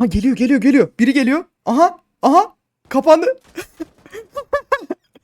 Ha geliyor geliyor geliyor. Biri geliyor. Aha aha kapandı.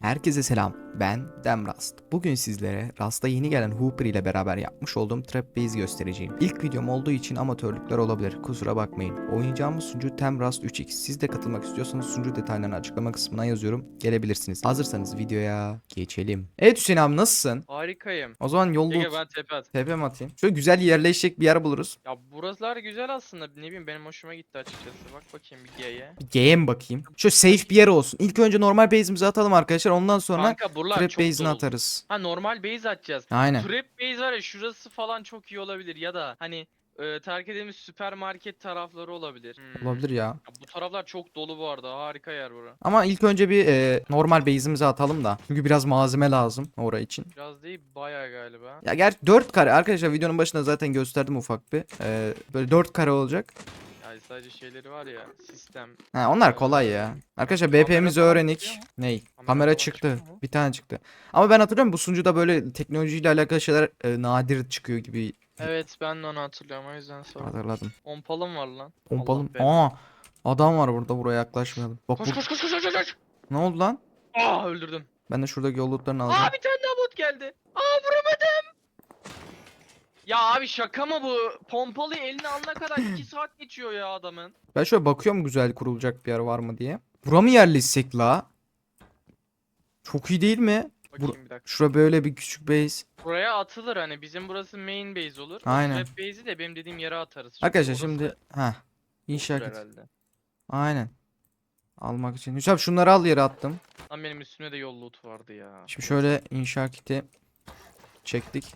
Herkese selam. Ben Demrast. Bugün sizlere Rast'a yeni gelen Hooper ile beraber yapmış olduğum Trap Base göstereceğim. İlk videom olduğu için amatörlükler olabilir. Kusura bakmayın. Oynayacağımız sunucu Temrast 3X. Siz de katılmak istiyorsanız sunucu detaylarını açıklama kısmına yazıyorum. Gelebilirsiniz. Hazırsanız videoya geçelim. Evet Hüseyin abi nasılsın? Harikayım. O zaman yolda Ege ben tepe at. TP mi atayım? Şöyle güzel yerleşecek bir yer buluruz. Ya buralar güzel aslında. Ne bileyim benim hoşuma gitti açıkçası. Bak bakayım bir G'ye. Bir G'ye mi bakayım? Şöyle safe bir yer olsun. İlk önce normal base'imizi atalım arkadaşlar. Ondan sonra Kanka buralar trap çok base'ini dolu. atarız. Ha normal base atacağız. Aynen. Trap base var ya şurası falan çok iyi olabilir ya da hani e, terk edilmiş süpermarket tarafları olabilir. Hmm. Olabilir ya. Ya bu taraflar çok dolu bu arada. Harika yer bura. Ama ilk önce bir e, normal base'imizi atalım da. Çünkü biraz malzeme lazım oraya için. Biraz değil bayağı galiba. Ya gerçi 4 kare arkadaşlar videonun başında zaten gösterdim ufak bir. E, böyle 4 kare olacak. Yani sadece şeyleri var ya sistem. Ha, onlar kolay ya. Arkadaşlar BP'mizi öğrenik. çıkıyor? Ney? Kamera falan çıktı. çıkıyor mu? Bir tane çıktı. Ama ben hatırlıyorum bu sunucuda böyle teknolojiyle alakalı şeyler e, nadir çıkıyor gibi Evet ben de onu hatırlıyorum o yüzden sordum. hatırladım. Pompalım var lan. Pompalım. Allah belanı. Aa adam var burada buraya yaklaşmayalım. Bak Koş bu- koş koş koş koş koş. ne oldu lan? Aa öldürdüm. Ben de şuradaki yolluklarını alacağım. Aa bir tane daha bot geldi. Aa vuramadım. Ya abi şaka mı bu? Pompalıyı eline alana kadar 2 saat geçiyor ya adamın. Ben şöyle bakıyorum güzel kurulacak bir yer var mı diye. Bura mı yerleşsek la? Çok iyi değil mi? Bakayım bir dakika. Şura böyle bir küçük base. Buraya atılır hani bizim burası main base olur. Aynen. Trap base'i de benim dediğim yere atarız. Çünkü Arkadaşlar orası şimdi ha olur inşaat et. herhalde. Aynen. Almak için. Hüsam şunları al yere attım. Lan benim üstüme de yol loot vardı ya. Şimdi şöyle inşa kiti çektik.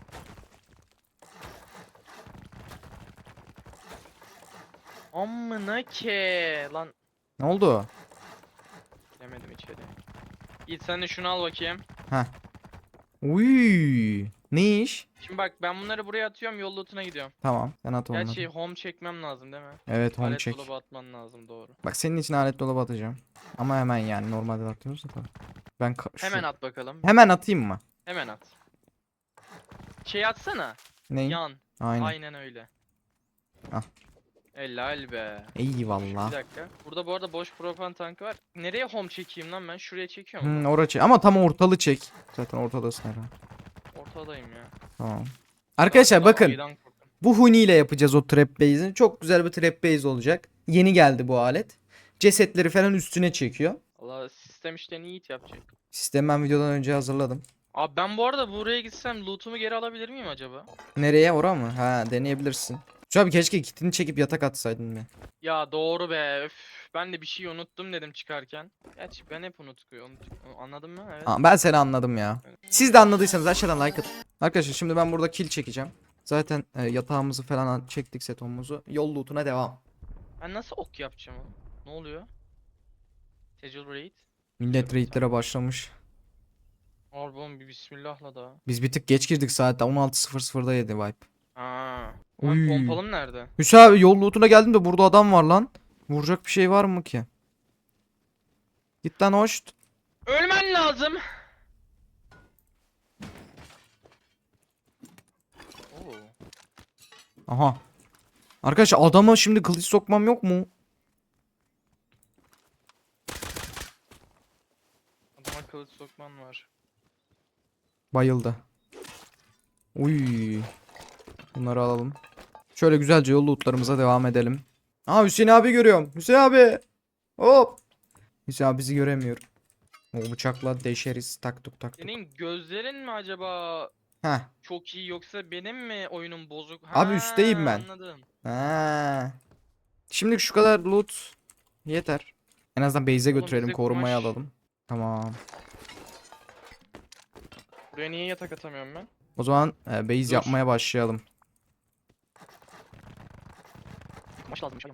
Amına ke lan Ne oldu? giremedim içeri. Git sen de şunu al bakayım. Uy. Ne iş? Şimdi bak ben bunları buraya atıyorum yol loot'una gidiyorum. Tamam. Sen at onları. Gerçi home çekmem lazım değil mi? Evet home Alet çek. dolabı atman lazım doğru. Bak senin için alet dolabı atacağım. Ama hemen yani normalde atıyoruz da tabii. Ben şu- Hemen at bakalım. Hemen atayım mı? Hemen at. Şey atsana. Ney? Yan. Aynen. Aynen öyle. Al. Helal be. Eyvallah. Bir dakika. Burada bu arada boş propan tankı var. Nereye home çekeyim lan ben? Şuraya çekiyor muyum? Hmm, oraya çek. Ama tam ortalı çek. Zaten ortadasın herhalde. Ortadayım ya. Tamam. Arkadaşlar bakın. Bu Huni ile yapacağız o trap base'ini. Çok güzel bir trap base olacak. Yeni geldi bu alet. Cesetleri falan üstüne çekiyor. Allah sistem işlerini iyi yapacak. Sistemi ben videodan önce hazırladım. Abi ben bu arada buraya gitsem loot'umu geri alabilir miyim acaba? Nereye? Ora mı? Ha deneyebilirsin. Şu abi keşke kitini çekip yatak atsaydın be. Ya doğru be. Öf. Ben de bir şey unuttum dedim çıkarken. Gerçi ben hep unutuyor. Unut anladın mı? Evet. Aa, ben seni anladım ya. Siz de anladıysanız aşağıdan like atın. Arkadaşlar şimdi ben burada kill çekeceğim. Zaten e, yatağımızı falan çektik setonumuzu. Yol lootuna devam. Ben nasıl ok yapacağım? Ne oluyor? Tecrübe raid. Millet raidlere başlamış. Arbon bir bismillahla da. Biz bir tık geç girdik saatte 16.00'da yedi vibe. Aa. Uy. Lan pompalım nerede? Hüsa abi yol lootuna geldim de burada adam var lan. Vuracak bir şey var mı ki? Git lan hoş. Ölmen lazım. Oo. Aha. Arkadaşlar adama şimdi kılıç sokmam yok mu? Adama kılıç sokman var. Bayıldı. Uy. Bunları alalım. Şöyle güzelce yol lootlarımıza devam edelim. Aa Hüseyin abi görüyorum. Hüseyin abi. Hop. Hüseyin abi bizi göremiyor. O bıçakla deşeriz. Tak tuk tak tuk. Senin gözlerin mi acaba Heh. çok iyi yoksa benim mi oyunum bozuk? Abi üstteyim ben. Anladım. Ha. Şimdi şu kadar loot yeter. En azından base'e Oğlum götürelim bize korumaya kumaş- alalım. Tamam. Buraya niye yatak atamıyorum ben? O zaman e, base Dur. yapmaya başlayalım. Kumaş lazım. Şey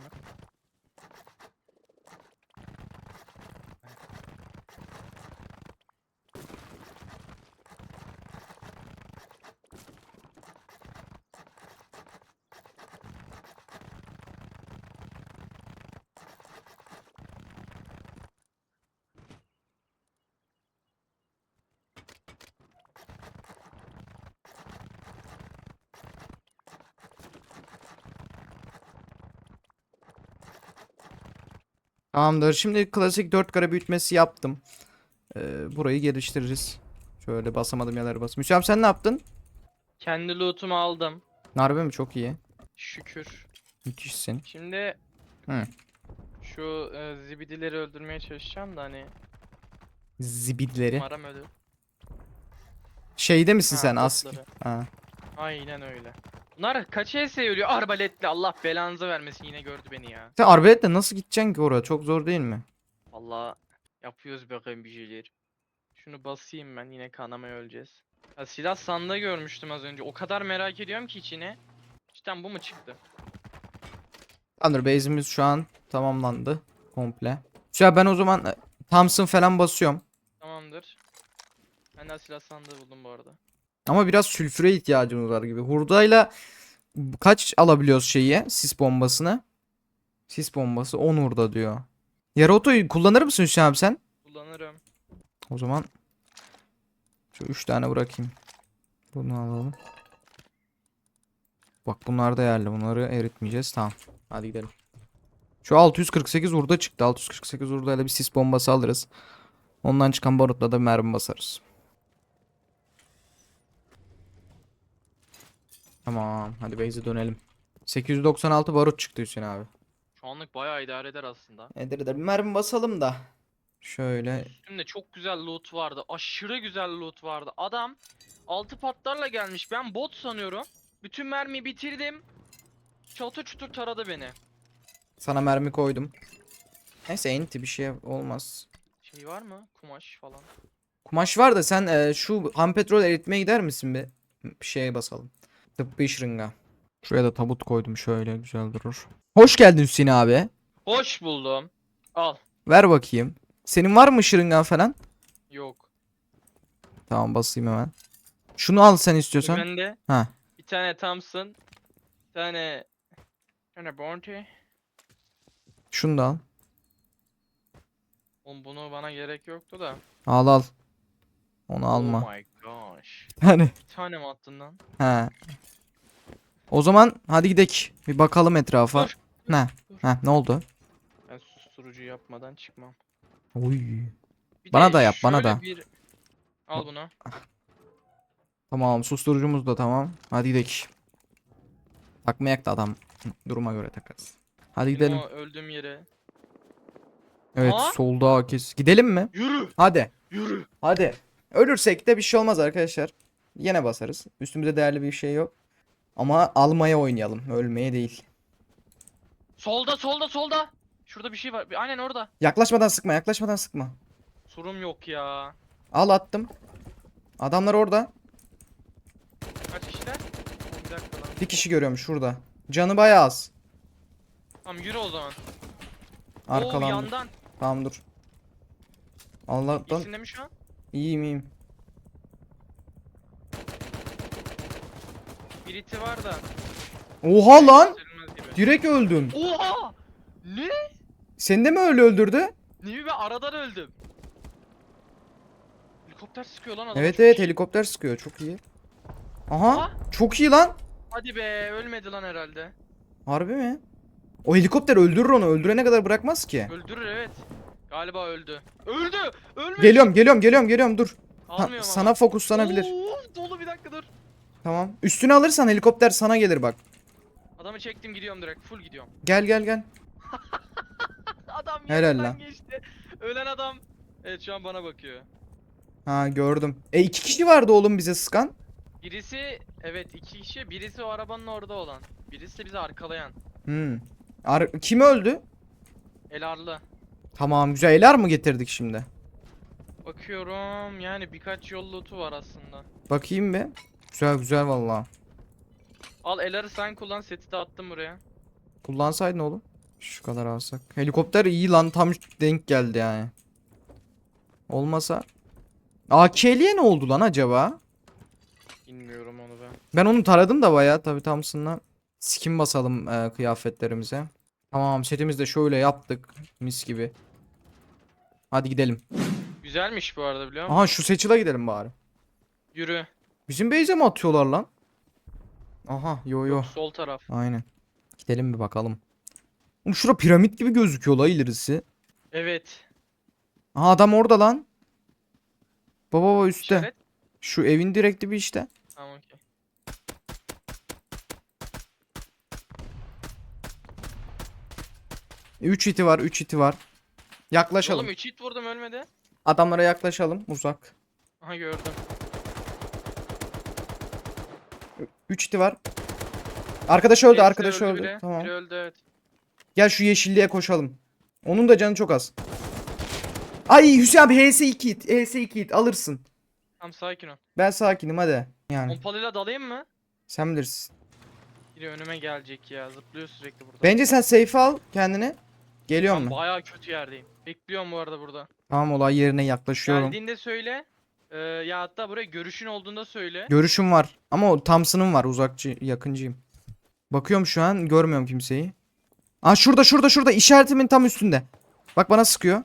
Tamamdır. Şimdi klasik 4 kare büyütmesi yaptım. Ee, burayı geliştiririz. Şöyle basamadım yerlere bas. Müsam sen ne yaptın? Kendi lootumu aldım. Harbi mi? Çok iyi. Şükür. Müthişsin. Şimdi Hı. şu e, zibidileri öldürmeye çalışacağım da hani Zibidleri. umarım ölür. Şeyde misin Ha, sen? As. botları. Ha. Aynen öyle. Bunlar kaç ES ölüyor? Arbaletli. Allah belanızı vermesin yine gördü beni ya. Sen arbaletle nasıl gideceksin ki oraya? Çok zor değil mi? Allah yapıyoruz bakayım bir şeyler. Şunu basayım ben yine kanamaya öleceğiz. Ya silah sandığı görmüştüm az önce. O kadar merak ediyorum ki içine. Cidden bu mu çıktı? Tamamdır. Base'imiz şu an tamamlandı. Komple. An ben o zaman e, Thompson falan basıyorum. Tamamdır. Ben de silah sandığı buldum bu arada. Ama biraz sülfüre ihtiyacımız var gibi. Hurdayla kaç alabiliyoruz şeyi? Sis bombasını. Sis bombası 10 hurda diyor. Yarı otoyu kullanır mısın Hüseyin abi sen? Kullanırım. O zaman şu 3 tane bırakayım. Bunu alalım. Bak bunlar değerli. Bunları eritmeyeceğiz. Tamam. Hadi gidelim. Şu 648 hurda çıktı. 648 hurdayla bir sis bombası alırız. Ondan çıkan barutla da mermi basarız. Tamam. Hadi base'e dönelim. 896 barut çıktı Hüseyin abi. Şu anlık bayağı idare eder aslında. Eder eder. Bir mermi basalım da. Şöyle. Üstümde çok güzel loot vardı. Aşırı güzel loot vardı. Adam altı patlarla gelmiş. Ben bot sanıyorum. Bütün mermiyi bitirdim. Çatı çutur taradı beni. Sana mermi koydum. Neyse enti bir şey olmaz. Şey var mı? Kumaş falan. Kumaş var da sen e, şu ham petrol eritmeye gider misin bir? Bir şeye basalım. Tıbbi şırınga. Şuraya da tabut koydum şöyle güzel durur. Hoş geldin Hüseyin abi. Hoş buldum. Al. Ver bakayım. Senin var mı şırıngan falan? Yok. Tamam basayım hemen. Şunu al sen istiyorsan. Bende Ha. bir tane Thompson. Bir tane bir tane Bounty. Şunu da al. Oğlum bunu bana gerek yoktu da. Al al. Onu alma. Oh my gosh. Hani. Bir tane mi attın lan? He. O zaman hadi gidek. Bir bakalım etrafa. Dur, Ne? dur. Ha ne oldu? Ben susturucu yapmadan çıkmam. Oy. Bir Bana de da yap, bana şöyle da. Bir... Al bunu. Tamam susturucumuz da tamam. Hadi gidelim. Takmayak da adam. Duruma göre takarız. Hadi Benim gidelim. o öldüğüm yere. Evet Aa! solda kes. Gidelim mi? Yürü. Hadi. Yürü. Hadi. Ölürsek de bir şey olmaz arkadaşlar. Yine basarız. Üstümüzde değerli bir şey yok. Ama almaya oynayalım. Ölmeye değil. Solda solda solda. Şurada bir şey var. Aynen orada. Yaklaşmadan sıkma yaklaşmadan sıkma. Sorum yok ya. Al attım. Adamlar orada. Kaç kişiler? Bir dakika lan. Bir kişi görüyorum şurada. Canı bayağı az. Tamam yürü o zaman. Oo Arkalandı. yandan. Tamam dur. Allah'tan İyisin mi şu an? İyiyim iyiyim. Biriti var da. Oha lan. gibi. Direkt öldün. Oha! Ne? Seni de mi öyle öldürdü? Ne ben aradan öldüm. Helikopter sıkıyor lan adam. Evet çok evet iyi. helikopter sıkıyor. Çok iyi. Aha. Aa! Çok iyi lan. Hadi be ölmedi lan herhalde. Harbi mi? O helikopter öldürür onu. Öldürene kadar bırakmaz ki. Öldürür evet. Galiba öldü. Öldü! Ölmüş! Geliyorum geliyorum geliyorum geliyorum dur. Ha, Almıyorum ama. sana fokuslanabilir. Oo, dolu bir dakika dur. Tamam. Üstüne alırsan helikopter sana gelir bak. Adamı çektim gidiyorum direkt. Full gidiyorum. Gel gel gel. Adam Helal yanından lan. geçti. Ölen adam. Evet şu an bana bakıyor. Ha gördüm. E iki kişi vardı oğlum bize sıkan. Birisi evet iki kişi. Birisi o arabanın orada olan. Birisi de bizi arkalayan. Hmm. Ar- Kim öldü? Elarlı. Tamam güzel. Elar mı getirdik şimdi? Bakıyorum yani birkaç yol lootu var aslında. Bakayım bir. Güzel güzel valla. Al Elar'ı sen kullan seti de attım buraya. Kullansaydın oğlum. Şu kadar alsak. Helikopter iyi lan tam denk geldi yani. Olmasa. AK'liye ne oldu lan acaba? Bilmiyorum onu ben. Ben onu taradım da bayağı tabi Thompson'la. Skin basalım e, kıyafetlerimize. Tamam setimizi de şöyle yaptık. Mis gibi. Hadi gidelim. Güzelmiş bu arada biliyor musun? Aha şu seçile gidelim bari. Yürü. Bizim base'e mi atıyorlar lan? Aha yo yo. Sol taraf. Aynen. Gidelim bir bakalım. Oğlum şura piramit gibi gözüküyor la ilerisi. Evet. Aha adam orada lan. Baba baba üstte. İşaret. Şu evin direkti bir işte. Tamam okey. Üç iti var, üç iti var. Yaklaşalım. Oğlum 3 hit vurdum ölmedi. Adamlara yaklaşalım. Uzak. Aha gördüm. Üç iti var. Arkadaş öldü, Birisi arkadaş öldü. biri. Tamam. Biri öldü evet. Gel şu yeşilliğe koşalım. Onun da canı çok az. Ay Hüseyin abi HS2 it. HS2 it alırsın. Tamam sakin ol. Ben sakinim hadi. Yani Pompalıyla dalayım mı? sen bilirsin. Biri önüme gelecek ya. Zıplıyor sürekli burada. Bence sen safe al kendini. Geliyor mu? bayağı kötü yerdeyim. Bekliyorum bu arada burada. Tamam olay yerine yaklaşıyorum. Geldiğinde söyle. Ee, ya hatta buraya görüşün olduğunda söyle. Görüşüm var. Ama o Thompson'ım var. Uzakçı, yakıncıyım. Bakıyorum şu an. Görmüyorum kimseyi. Aa şurada şurada şurada. işaretimin tam üstünde. Bak bana sıkıyor.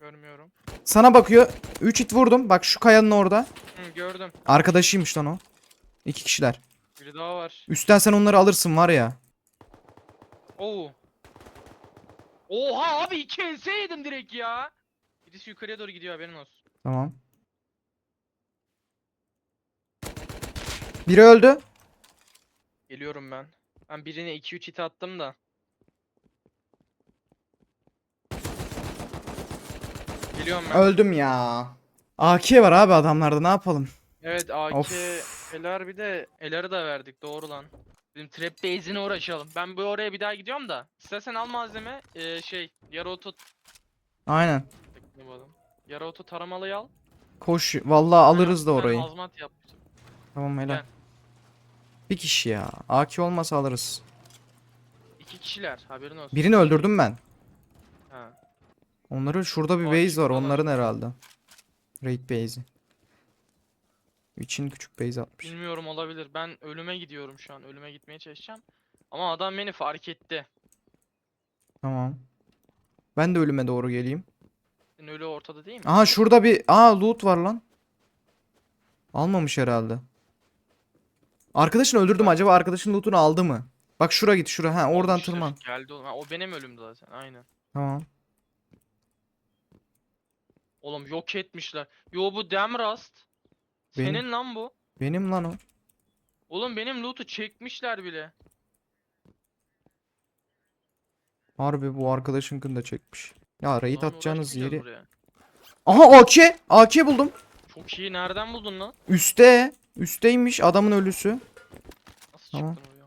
Görmüyorum. Sana bakıyor. 3 hit vurdum. Bak şu kayanın orada. Hı, gördüm. Arkadaşıymış lan o. İki kişiler. Biri daha var. Üstten sen onları alırsın var ya. Oo. Oha abi 2 ense yedim direkt ya. Birisi yukarıya doğru gidiyor haberin olsun. Tamam. Biri öldü. Geliyorum ben. Ben birine 2-3 hit attım da. Geliyorum ben. Öldüm ya. AK var abi adamlarda ne yapalım? Evet AK Of. Eler bir de Eler'i de verdik doğru lan. Bizim trap base'ine uğraşalım. Ben bu oraya bir daha gidiyorum da. İstersen al malzeme ee, şey yarı oto Aynen. Yarı oto taramalıyı al. Koş. Vallahi alırız da orayı. Hazmat yaptım. Tamam helal. Gel. Bir kişi ya. AK olmasa alırız. İki kişiler haberin olsun. Birini öldürdüm ben. Ha. Onların şurada bir base var. Onların herhalde. Raid base'i. İçin küçük base atmış. Bilmiyorum olabilir. Ben ölüme gidiyorum şu an. Ölüme gitmeye çalışacağım. Ama adam beni fark etti. Tamam. Ben de ölüme doğru geleyim. Senin ölü ortada değil mi? Aha şurada bir aa loot var lan. Almamış herhalde. Arkadaşını öldürdüm acaba arkadaşın lootunu aldı mı? Bak şura git şura ha oradan Olmuştur, tırman. Geldi oğlum. Ha, o benim ölümdü zaten. Aynen. Tamam. Oğlum yok etmişler. Yo bu Demrust. Benim. Senin lan bu. Benim lan o. Oğlum benim loot'u çekmişler bile. Harbi bu arkadaşınkını da çekmiş. Ya raid Lan atacağınız uğraşmayacağız yeri. buraya. Aha AK! AK buldum. Çok iyi. Nereden buldun lan? Üste. Üsteymiş adamın ölüsü. Nasıl Tamam. çıktın oraya?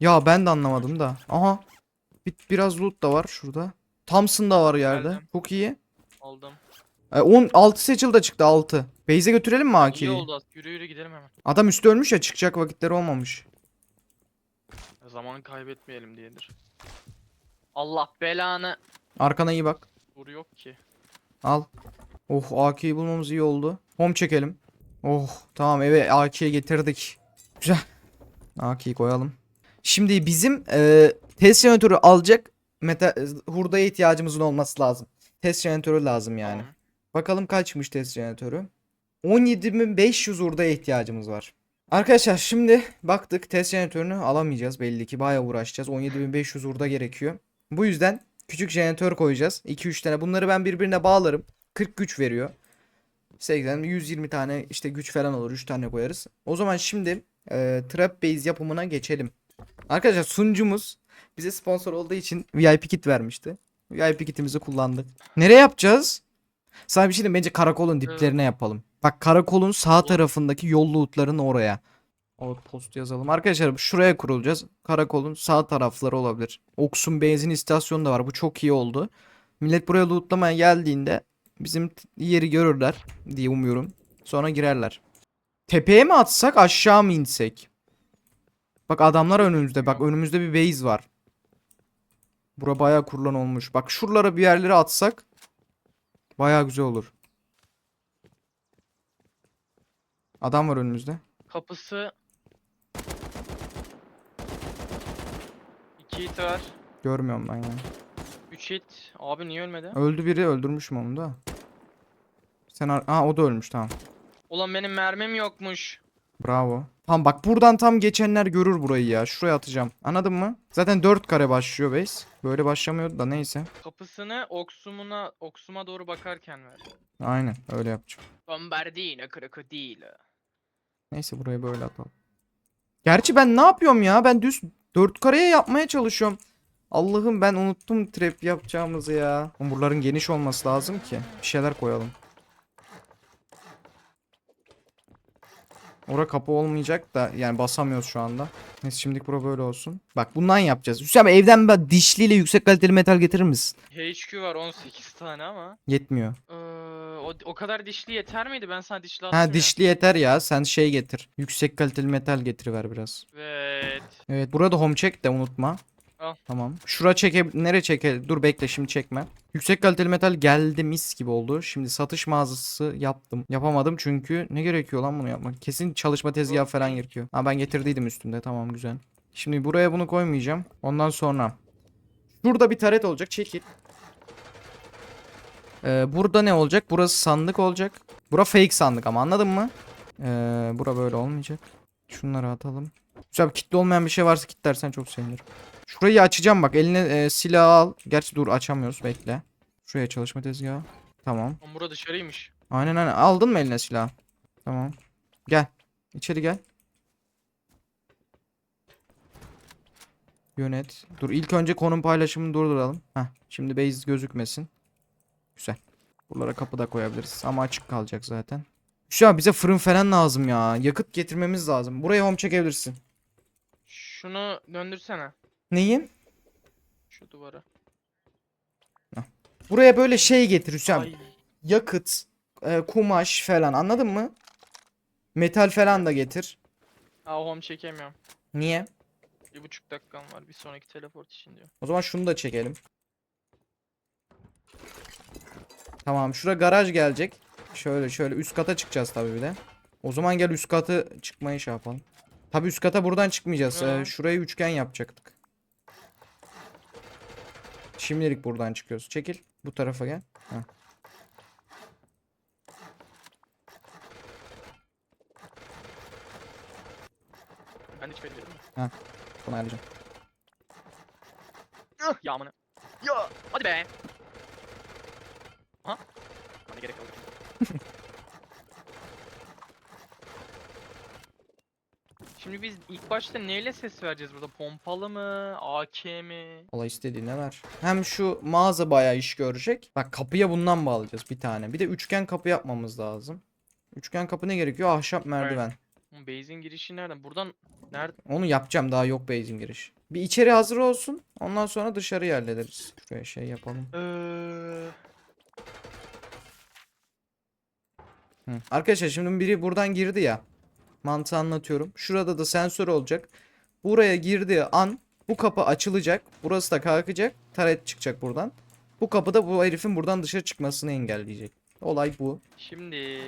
Ya ben de anlamadım da. Aha. Bir, biraz loot da var şurada. Thompson da var yerde. Geldim. Çok iyi. Aldım. E, 10 6 seçil de çıktı 6. Base'e götürelim mi İyi AK'yi? oldu. az. Yürü yürü gidelim hemen. Adam üstte ölmüş ya çıkacak vakitleri olmamış. Zaman kaybetmeyelim diyedir. Allah belanı. Arkana iyi bak. Vur yok ki. Al. Oh AK'yi bulmamız iyi oldu. Home çekelim. Oh tamam eve AK'yi getirdik. Güzel. AK'yi koyalım. Şimdi bizim e, test jeneratörü alacak meta hurdaya ihtiyacımızın olması lazım. Test jeneratörü lazım yani. Tamam. Bakalım kaçmış test jeneratörü. 17.500 hurdaya ihtiyacımız var. Arkadaşlar şimdi baktık test jeneratörünü alamayacağız belli ki bayağı uğraşacağız. 17.500 hurda gerekiyor. Bu yüzden küçük jeneratör koyacağız. 2-3 tane. Bunları ben birbirine bağlarım. 40 güç veriyor. 80 120 tane işte güç falan olur. 3 tane koyarız. O zaman şimdi e, trap base yapımına geçelim. Arkadaşlar sunucumuz bize sponsor olduğu için VIP kit vermişti. VIP kitimizi kullandık. Nereye yapacağız? Sana bir şey diyeyim bence karakolun diplerine yapalım. Bak karakolun sağ tarafındaki yollu utların oraya. Outpost yazalım. Arkadaşlar şuraya kurulacağız. Karakolun sağ tarafları olabilir. Oksun benzin istasyonu da var. Bu çok iyi oldu. Millet buraya lootlamaya geldiğinde bizim yeri görürler diye umuyorum. Sonra girerler. Tepeye mi atsak aşağı mı insek? Bak adamlar önümüzde. Bak önümüzde bir base var. Bura bayağı kurulan olmuş. Bak şuralara bir yerlere atsak bayağı güzel olur. Adam var önümüzde. Kapısı 2 hit var. Görmüyorum ben yani. 3 hit. Abi niye ölmedi? Öldü biri öldürmüşüm onu da. Sen ar- Aa o da ölmüş tamam. Ulan benim mermim yokmuş. Bravo. Tamam bak buradan tam geçenler görür burayı ya. Şuraya atacağım. Anladın mı? Zaten 4 kare başlıyor base. Böyle başlamıyordu da neyse. Kapısını oksumuna oksuma doğru bakarken ver. Aynen öyle yapacağım. Bombardino krokodilo. Neyse burayı böyle atalım. Gerçi ben ne yapıyorum ya? Ben düz 4 kareye yapmaya çalışıyorum. Allah'ım ben unuttum trap yapacağımızı ya. Oğlum Buraların geniş olması lazım ki. Bir şeyler koyalım. Ora kapı olmayacak da yani basamıyoruz şu anda. Neyse şimdilik bura böyle olsun. Bak bundan yapacağız. Hüsam evden ben dişliyle yüksek kaliteli metal getirir misin? HQ var 18 tane ama. Yetmiyor. Ee, o, o kadar dişli yeter miydi? Ben sana dişli attım Ha ya. dişli yeter ya. Sen şey getir. Yüksek kaliteli metal getiriver biraz. Evet. Evet burada home check de unutma. Tamam. Şura çeke nere çeke? Dur bekle şimdi çekme. Yüksek kaliteli metal geldi mis gibi oldu. Şimdi satış mağazası yaptım. Yapamadım çünkü ne gerekiyor lan bunu yapmak? Kesin çalışma tezgahı falan gerekiyor. Ha ben getirdiydim üstünde. Tamam güzel. Şimdi buraya bunu koymayacağım. Ondan sonra şurada bir taret olacak. Çekil. Ee, burada ne olacak? Burası sandık olacak. Bura fake sandık ama anladın mı? Ee, bura böyle olmayacak. Şunları atalım. Güzel kitle olmayan bir şey varsa kitlersen çok sevinirim. Şurayı açacağım bak eline e, silah al. Gerçi dur açamıyoruz bekle. Şuraya çalışma tezgahı. Tamam. Ama bura dışarıymış. Aynen aynen. Aldın mı eline silah? Tamam. Gel. İçeri gel. Yönet. Dur ilk önce konum paylaşımını durduralım. Heh. Şimdi base gözükmesin. Güzel. Buralara kapı da koyabiliriz. Ama açık kalacak zaten. Şu an bize fırın falan lazım ya. Yakıt getirmemiz lazım. Buraya home çekebilirsin. Şunu döndürsene. Neyi? Şu duvara. Buraya böyle şey getir Hüsam. Ay. Yakıt, e, kumaş falan anladın mı? Metal falan da getir. Aa home çekemiyorum. Niye? Bir buçuk dakikam var. Bir sonraki teleport için diyor. O zaman şunu da çekelim. Tamam şura garaj gelecek. Şöyle şöyle üst kata çıkacağız tabii bir de. O zaman gel üst katı çıkmayı şey yapalım. Tabii üst kata buradan çıkmayacağız. Ya. Ee, şurayı üçgen yapacaktık. Şimdilik buradan çıkıyoruz. Çekil. Bu tarafa gel. Heh. Ben de çıkabilirim mi? Bunu ayarlayacağım. Ah, Ya amına. Ya hadi be. Ha? Bana gerek yok. Şimdi biz ilk başta neyle ses vereceğiz burada? Pompalı mı? AK mi? Olay istediğine ver. Hem şu mağaza bayağı iş görecek. Bak kapıya bundan bağlayacağız bir tane. Bir de üçgen kapı yapmamız lazım. Üçgen kapı ne gerekiyor? Ahşap merdiven. Oğlum base'in girişi nereden? Buradan nerede? Onu yapacağım daha yok base'in giriş. Bir içeri hazır olsun. Ondan sonra dışarıyı hallederiz. Şuraya şey yapalım. Hı. Arkadaşlar şimdi biri buradan girdi ya. Mantığı anlatıyorum. Şurada da sensör olacak. Buraya girdiği an bu kapı açılacak. Burası da kalkacak. Taret çıkacak buradan. Bu kapı da bu herifin buradan dışarı çıkmasını engelleyecek. Olay bu. Şimdi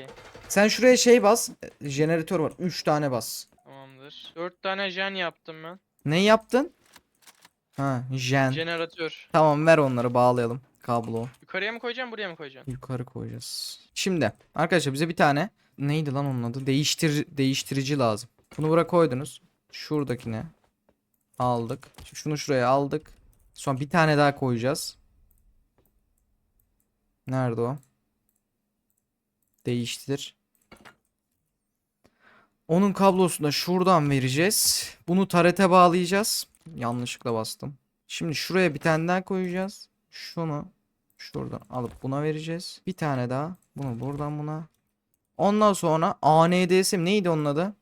Sen şuraya şey bas. Jeneratör var. 3 tane bas. tamamdır. 4 tane jen yaptım ben. Ne yaptın? Ha, jen. Jeneratör. Tamam ver onları bağlayalım. Kablo. Yukarıya mı koyacağım, buraya mı koyacağım? Yukarı koyacağız. Şimdi arkadaşlar bize bir tane neydi lan onun adı? Değiştir değiştirici lazım. Bunu buraya koydunuz. Şuradakine aldık. Şunu şuraya aldık. Sonra bir tane daha koyacağız. Nerede o? Değiştir. Onun kablosunu da şuradan vereceğiz. Bunu tarete bağlayacağız. Yanlışlıkla bastım. Şimdi şuraya bir tane daha koyacağız. Şunu Şuradan alıp buna vereceğiz. Bir tane daha. Bunu buradan buna. Ondan sonra ANDS'im neydi onun adı?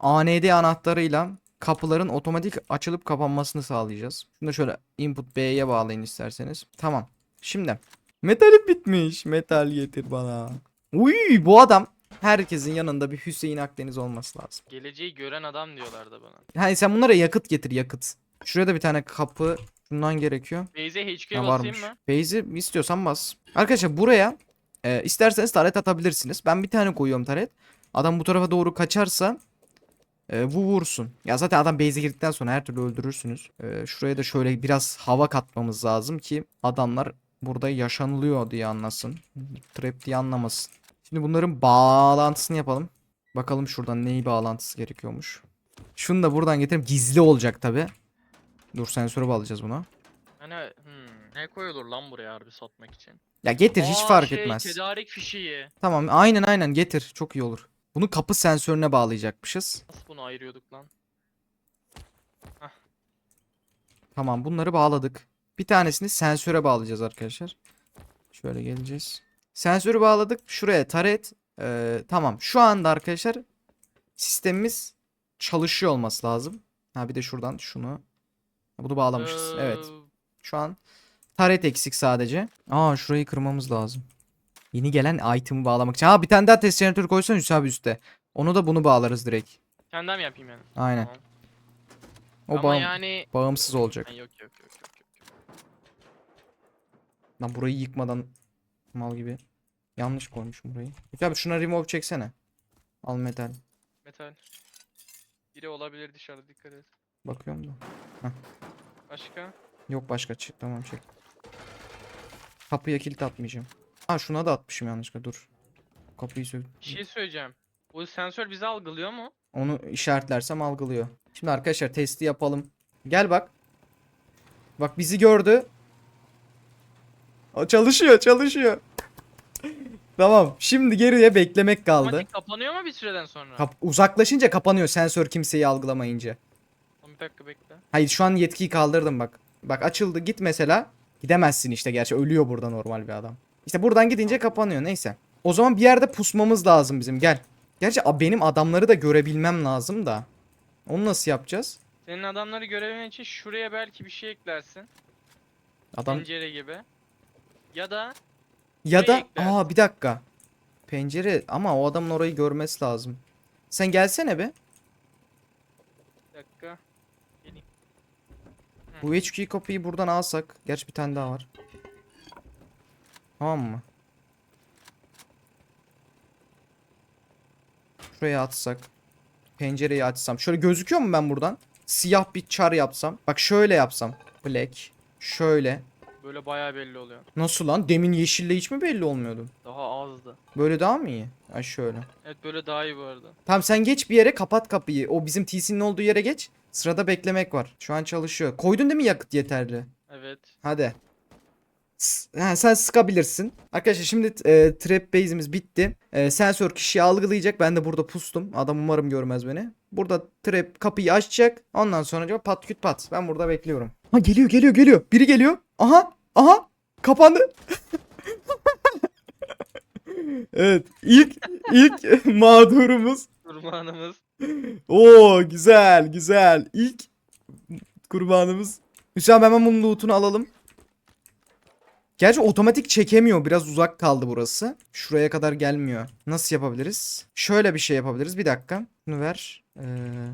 AND anahtarıyla kapıların otomatik açılıp kapanmasını sağlayacağız. Şunu da şöyle input B'ye bağlayın isterseniz. Tamam. Şimdi metalim bitmiş. Metal getir bana. Uy bu adam herkesin yanında bir Hüseyin Akdeniz olması lazım. Geleceği gören adam diyorlardı bana. Hani sen bunlara yakıt getir yakıt. Şuraya da bir tane kapı şundan gerekiyor. HQ'ya Ha, basayım varmış. mı? Base'i istiyorsan bas. Arkadaşlar buraya e, isterseniz taret atabilirsiniz. Ben bir tane koyuyorum taret. Adam bu tarafa doğru kaçarsa e, bu vursun. Ya zaten adam base'e girdikten sonra her türlü öldürürsünüz. E, şuraya da şöyle biraz hava katmamız lazım ki adamlar burada yaşanılıyor diye anlasın. Trap diye anlamasın. Şimdi bunların bağlantısını yapalım. Bakalım şuradan neyi bağlantısı gerekiyormuş. Şunu da buradan getirip gizli olacak tabi. Dur sensörü bağlayacağız buna. Hani hmm, ne koyulur lan buraya harbi satmak için? Ya getir hiç Aa, fark şey, etmez. Tedarik fişeği. Tamam aynen aynen getir çok iyi olur. Bunu kapı sensörüne bağlayacakmışız. Nasıl bunu ayırıyorduk lan? Tamam bunları bağladık. Bir tanesini sensöre bağlayacağız arkadaşlar. Şöyle geleceğiz. Sensörü bağladık. Şuraya taret. Ee, tamam şu anda arkadaşlar sistemimiz çalışıyor olması lazım. Ha bir de şuradan şunu. Bunu bağlamışız. Evet. Ee, Şu an taret eksik sadece. Aa şurayı kırmamız lazım. Yeni gelen item'ı bağlamak için. Ha bir tane daha test jeneratörü koysan Hüsnü abi üstte. Onu da bunu bağlarız direkt. Kendim mi yapayım yani? Aynen. Tamam. O Ama bağım- yani bağımsız olacak. Ha, yok yok yok yok yok. Lan burayı yıkmadan mal gibi. Yanlış koymuşum burayı. Peki abi şuna remove çeksene. Al metal. Metal. Biri olabilir dışarıda dikkat et. Bakıyorum da. Başka? Yok başka çık. Tamam çek. Kapıya kilit atmayacağım. Ha şuna da atmışım yanlışlıkla dur. Kapıyı sök. Bir şey söyleyeceğim. Bu sensör bizi algılıyor mu? Onu işaretlersem algılıyor. Şimdi arkadaşlar testi yapalım. Gel bak. Bak bizi gördü. O çalışıyor çalışıyor. tamam şimdi geriye beklemek kaldı. Otomatik kapanıyor mu bir süreden sonra? Kap- uzaklaşınca kapanıyor sensör kimseyi algılamayınca. Bir dakika bekle. Hayır şu an yetkiyi kaldırdım bak. Bak açıldı git mesela. Gidemezsin işte gerçi ölüyor burada normal bir adam. İşte buradan gidince kapanıyor neyse. O zaman bir yerde pusmamız lazım bizim gel. Gerçi benim adamları da görebilmem lazım da. Onu nasıl yapacağız? Senin adamları görebilmen için şuraya belki bir şey eklersin. Adam Pencere gibi. Ya da ya da eklersin. aa bir dakika. Pencere ama o adamın orayı görmesi lazım. Sen gelsene be. bir dakika. Bu HQ kapıyı buradan alsak. Gerçi bir tane daha var. Tamam mı? Şuraya atsak. Pencereyi açsam. Şöyle gözüküyor mu ben buradan? Siyah bir çar yapsam. Bak şöyle yapsam. Black. Şöyle. Böyle bayağı belli oluyor. Nasıl lan? Demin yeşille hiç mi belli olmuyordu? Daha azdı. Böyle daha mı iyi? Ay şöyle. Evet böyle daha iyi bu arada. Tamam sen geç bir yere kapat kapıyı. O bizim TC'nin olduğu yere geç. Sırada beklemek var. Şu an çalışıyor. Koydun değil mi yakıt yeterli? Evet. Hadi. S- ha, sen sıkabilirsin. Arkadaşlar şimdi e, trap base'imiz bitti. E, sensör kişiyi algılayacak. Ben de burada pustum. Adam umarım görmez beni. Burada trap kapıyı açacak. Ondan sonra pat küt pat. Ben burada bekliyorum. Ha geliyor geliyor geliyor. Biri geliyor. Aha aha kapandı. evet ilk ilk mağdurumuz. Kurbanımız. Oo güzel güzel. İlk kurbanımız. Hüsam hemen bunun loot'unu alalım. Gerçi otomatik çekemiyor. Biraz uzak kaldı burası. Şuraya kadar gelmiyor. Nasıl yapabiliriz? Şöyle bir şey yapabiliriz. Bir dakika. Bunu ver. Ee,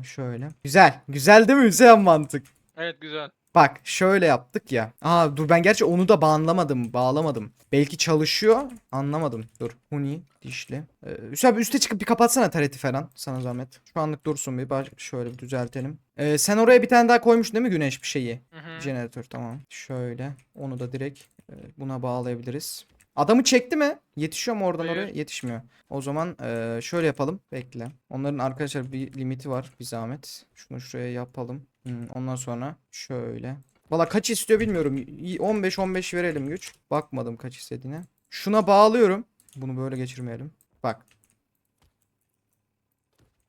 şöyle. Güzel. Güzel değil mi Hüsam mantık? Evet güzel. Bak şöyle yaptık ya. Aa dur ben gerçi onu da bağlamadım. Bağlamadım. Belki çalışıyor. Anlamadım. Dur. Huni dişli. Ee, Hüsam abi üste çıkıp bir kapatsana tareti falan. Sana zahmet. Şu anlık dursun bir. Baş- Şöyle bir düzeltelim. Ee, sen oraya bir tane daha koymuştun değil mi güneş bir şeyi? Hı hı. Jeneratör tamam. Şöyle. Onu da direkt e, buna bağlayabiliriz. Adamı çekti mi? Yetişiyor mu oradan Hayır. oraya? Yetişmiyor. O zaman e, şöyle yapalım. Bekle. Onların arkadaşlar bir limiti var. Bir zahmet. Şunu şuraya yapalım. Hmm, ondan sonra şöyle. Valla kaç istiyor bilmiyorum. 15-15 verelim güç. Bakmadım kaç istediğine. Şuna bağlıyorum. Bunu böyle geçirmeyelim. Bak.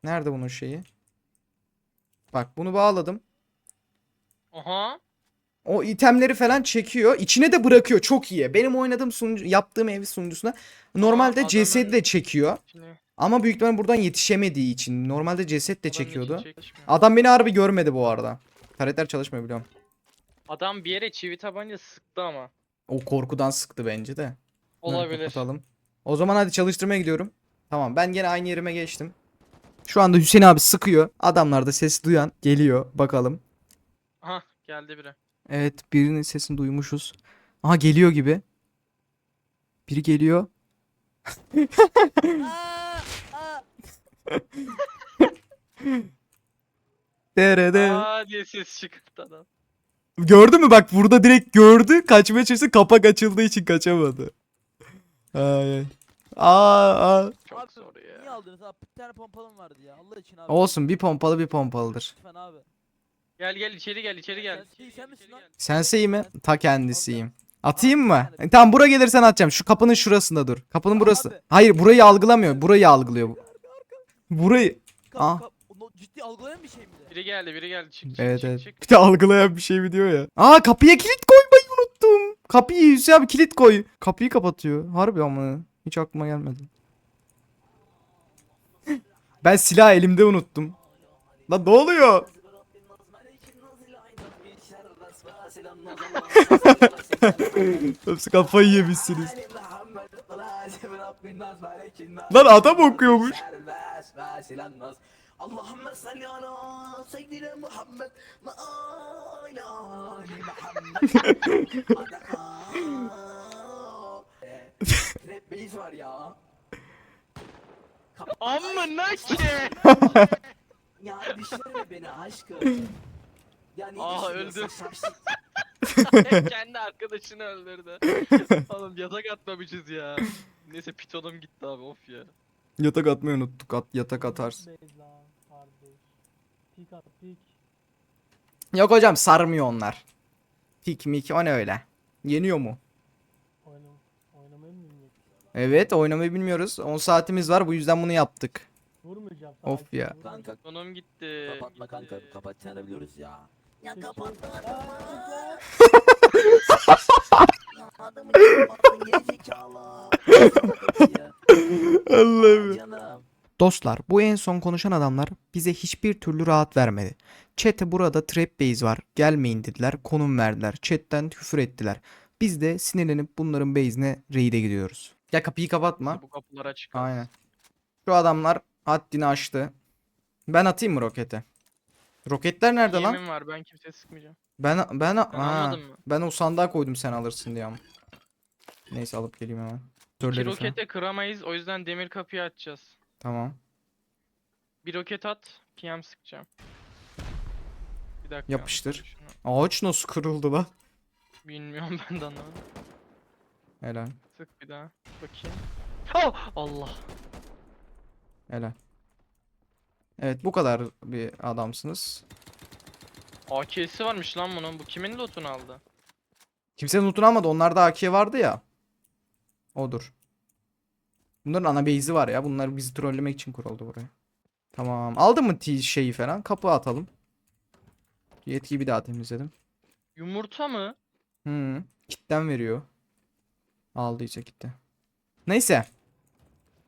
Nerede bunun şeyi? Bak bunu bağladım. Aha. O itemleri falan çekiyor. İçine de bırakıyor. Çok iyi. Benim oynadığım sunucu, yaptığım ev sunucusuna normalde ceset de çekiyor. Şimdi Ama büyük ihtimalle buradan yetişemediği için. Normalde ceset de çekiyordu. Adam beni harbi görmedi bu arada. Taretler çalışmıyor biliyorum. Adam bir yere çivi tabanca sıktı ama. O korkudan sıktı bence de. Olabilir. kapatalım. O zaman hadi çalıştırmaya gidiyorum. Tamam ben gene aynı yerime geçtim. Şu anda Hüseyin abi sıkıyor. Adamlar da ses duyan geliyor. Bakalım. Aha geldi biri. Evet birinin sesini duymuşuz. Aha geliyor gibi. Biri geliyor. Derede. Aa diye ses çıkarttı adam. Gördün mü bak burada direkt gördü. Kaçmaya çalıştı kapak açıldığı için kaçamadı. Ay. Aa, aa. Çok Çok abi, zor ya. Niye aldınız abi? Bir tane pompalım vardı ya. Allah için abi. Olsun bir pompalı bir pompalıdır. Lütfen abi. Gel gel içeri gel içeri gel. Sen- İçeri sen misin lan? Sensei mi? Ta kendisiyim. Atayım mı? E, tamam buraya gelirsen atacağım. Şu kapının şurasında dur. Kapının burası. Hayır burayı algılamıyor. Burayı algılıyor. bu. Burayı. Aa. onu ciddi algılayan bir şey mi de? Biri geldi biri geldi çık çık Evet çık evet. çık. Bir de algılayan bir şey mi diyor ya. Aa kapıya kilit koymayı unuttum. Kapıyı Hüseyin abi kilit koy. Kapıyı kapatıyor. Harbi ama hiç aklıma gelmedi. ben silah elimde unuttum. Lan ne oluyor? Hepsi kafayı yemişsiniz. Lan adam okuyormuş. Allahümme salli ala seyyidina Muhammed ve ala ali Muhammed. Adaka. Rap beyiz var ya. Düşürme beni aşkım. Ya niye Aa, öldüm. Kendi arkadaşını öldürdü. Oğlum yatak atmamışız ya. Neyse pitonum gitti abi of ya. Yatak atmayı unuttuk. At, yatak atarsın. Pik at pik. Yok hocam sarmıyor onlar. Pik mik o ne öyle? Yeniyor mu? Oynam oynamayı mı bilmiyorsun? Evet oynamayı bilmiyoruz. 10 saatimiz var bu yüzden bunu yaptık. Vurmayacağım. Of ya. Kanka Pitonum gitti. kapatma kanka gitti. kapatacağını biliyoruz ya. Ya Peki. kapatma Aa, adamı. güzel. Ya adamı kapattın gerizekalı. Ya. Allah'ım. Canım. Dostlar bu en son konuşan adamlar bize hiçbir türlü rahat vermedi. Chat'e burada trap base var gelmeyin dediler konum verdiler chatten küfür ettiler. Biz de sinirlenip bunların base'ine raid'e gidiyoruz. Ya kapıyı kapatma. Bu kapılar açık. Aynen. Şu adamlar haddini aştı. Ben atayım mı rokete? Roketler nerede lan? Yemin var ben kimseye sıkmayacağım. Ben ben Ben ha, almadım mı? ben o sandığa koydum sen alırsın diye ama. Neyse alıp geleyim hemen. İki falan. rokete kıramayız o yüzden demir kapıyı açacağız. Tamam. Bir roket at PM sıkacağım. Bir dakika. Yapıştır. şunu. Ağaç nasıl kırıldı lan? Bilmiyorum ben de anlamadım. Helal. Sık bir daha. Bakayım. Oh! Allah. Helal. Evet bu kadar bir adamsınız. AK'si varmış lan bunun. Bu kimin lootunu aldı? Kimsenin lootunu almadı. Onlarda AK vardı ya. Odur. Bunların ana base'i var ya. Bunlar bizi trollemek için kuruldu buraya. Tamam. Aldın mı T şeyi falan? Kapı atalım. Yetkiyi bir daha temizledim. Yumurta mı? Hı. Kitten veriyor. Aldıysa kitle. Neyse.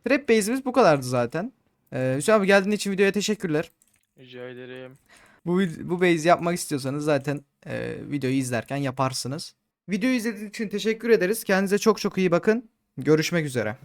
Trap base'imiz bu kadardı zaten. Ee, Hüseyin abi geldiğin için videoya teşekkürler. Rica ederim. Bu, bu base yapmak istiyorsanız zaten e, videoyu izlerken yaparsınız. Videoyu izlediğiniz için teşekkür ederiz. Kendinize çok çok iyi bakın. Görüşmek üzere.